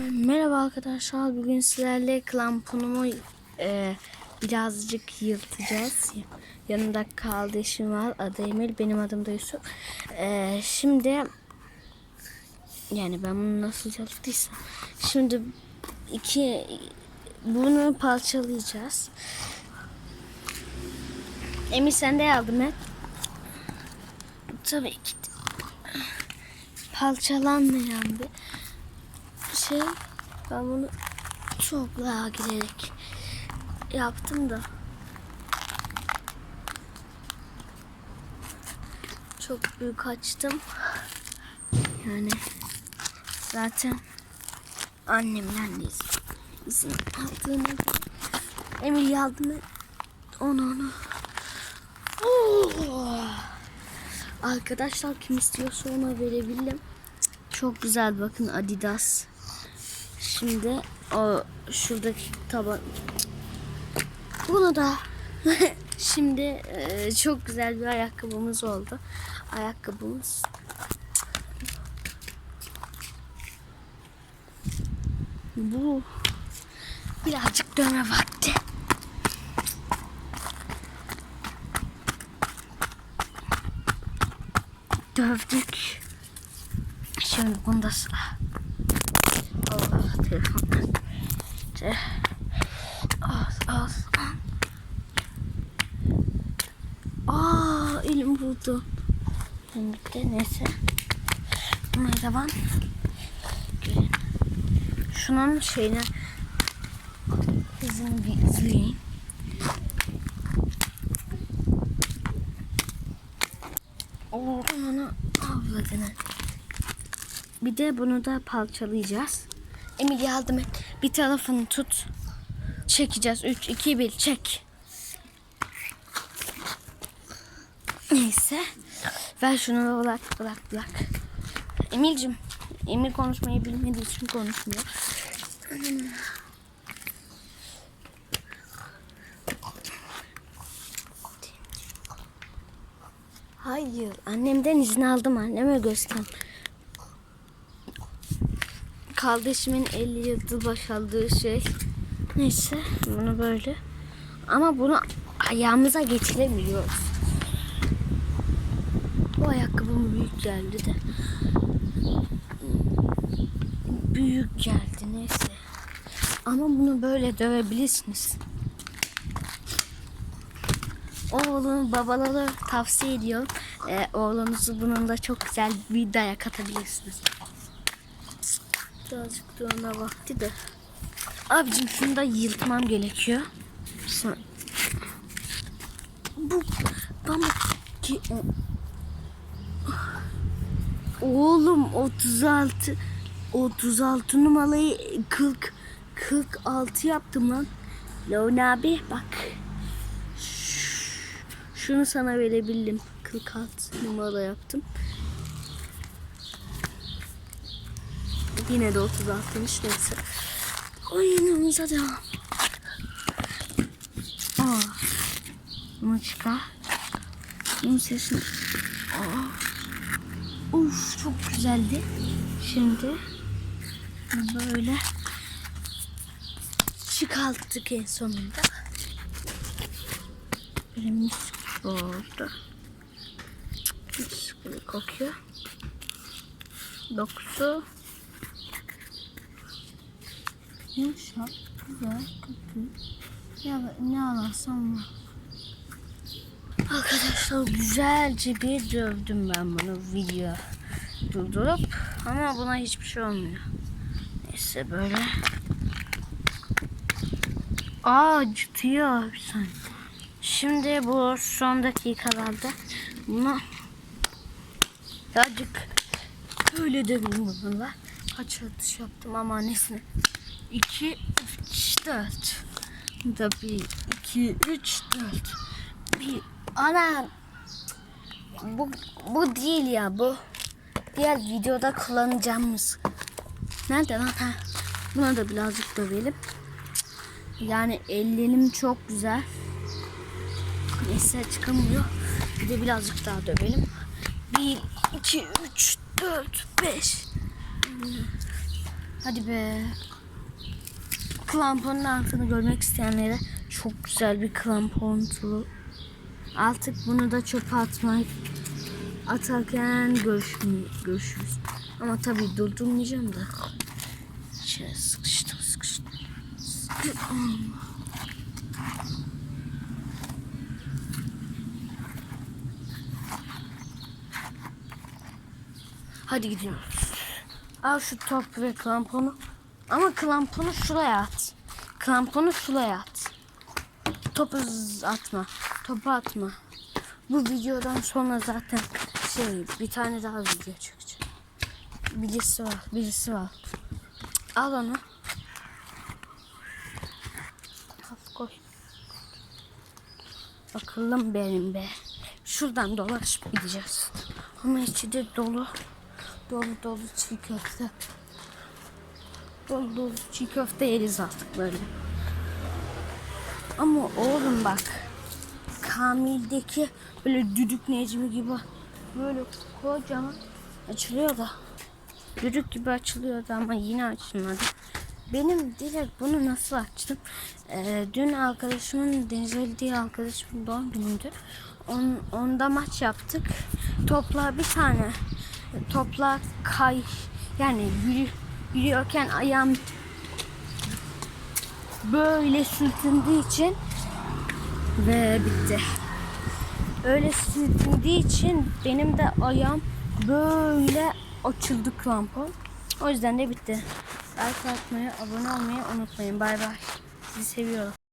Merhaba arkadaşlar. Bugün sizlerle klamponumu e, birazcık yırtacağız. Yanında kardeşim var. Adı Emir. Benim adım da Yusuf. E, şimdi yani ben bunu nasıl yaptıysam. Şimdi iki bunu parçalayacağız. Emir sen de yardım et. Tabii ki. Parçalanmayan bir şey ben bunu çok daha giderek yaptım da çok büyük açtım yani zaten annemden de izin, izin aldığını Emir yardım et onu onu Oh! Arkadaşlar kim istiyorsa ona verebilirim. Çok güzel bakın Adidas. Şimdi o şuradaki taban bunu da şimdi e, çok güzel bir ayakkabımız oldu. Ayakkabımız bu birazcık dövme vakti. Dövdük. Şimdi bunda sıra. Ce- Az az. Aa elim vurdu. Şimdi neyse. Devam. Gelin. Şunun şeyine izini bir izleyin. Oo, onu avladığını. Bir de bunu da parçalayacağız. Emir yardım et. Bir tarafını tut. Çekeceğiz. 3, 2, 1 çek. Neyse. Ver şunu bırak bırak bırak. Emir'cim. Emir konuşmayı bilmediği için konuşmuyor. Hayır. Annemden izin aldım. Anneme göstereyim. Kardeşimin 50 yıldır başardığı şey. Neyse bunu böyle. Ama bunu ayağımıza geçiremiyoruz. Bu ayakkabım büyük geldi de. Büyük geldi neyse. Ama bunu böyle dövebilirsiniz. Oğlum babaları tavsiye ediyorum. Ee, oğlunuzu bununla çok güzel bir dayak atabilirsiniz. Birazcık da ona vakti de. Abicim şunu da yırtmam gerekiyor. Sonra... Bu bana ki Oğlum 36 36 numarayı 40 46 yaptım lan. Leon abi bak. Şunu sana verebildim. 46 numara yaptım. Yine de 36'mış neyse. Oyunumuza devam. Aa, bunu çıkar. Bunun sesini... Aa. Uf çok güzeldi. Şimdi böyle çıkarttık en sonunda. Böyle mis gibi oldu. Mis gibi kokuyor. Dokusu Yumuşak, güzel, kötü. Ya ne alarsam var. Arkadaşlar güzelce bir dövdüm ben bunu video durdurup ama buna hiçbir şey olmuyor. Neyse böyle. Aa acıtıyor saniye. Şimdi bu son dakikalarda bunu birazcık böyle döveyim bununla. Kaç atış yaptım ama nesine. 2, 3, 4. Bu da 1, 2, 3, 4. Bir, ana. Bu, bu değil ya bu. Diğer videoda kullanacağımız. Nerede lan? Ha. Buna da birazcık dövelim. Yani ellerim çok güzel. Neyse çıkamıyor. Bir de birazcık daha dövelim. 1, 2, 3, 4, 5. Hadi be. Klamponun altını görmek isteyenlere çok güzel bir klampon turu. Artık bunu da çöpe atmak atarken görüşürüz. Ama tabii durdurmayacağım da. Şöyle sıkıştım sıkıştım. Sıkıştım. Hadi gidiyoruz. Al şu top ve kramponu. Ama kramponu şuraya at. Kramponu şuraya at. Topu atma. Topu atma. Bu videodan sonra zaten şey bir tane daha video çıkacak. Birisi var. Birisi var. Al onu. Al koy. Akıllım benim be. Şuradan dolaşıp gideceğiz. Ama içi de dolu. Dolu dolu çiğ köfte. Dolu çiğ köfte yeriz artık böyle. Ama oğlum bak. Kamil'deki böyle düdük Necmi gibi böyle kocaman açılıyor da. Düdük gibi açılıyordu ama yine açılmadı. Benim direkt bunu nasıl açtım? Ee, dün arkadaşımın Deniz Ali diye arkadaşımın doğum günüydü. On, onda maç yaptık. Topla bir tane topla kay yani yürü, yürüyorken ayağım böyle sürtündüğü için ve bitti. Öyle sürtündüğü için benim de ayağım böyle açıldı krampon. O yüzden de bitti. Like atmayı, abone olmayı unutmayın. Bay bay. Sizi seviyorum.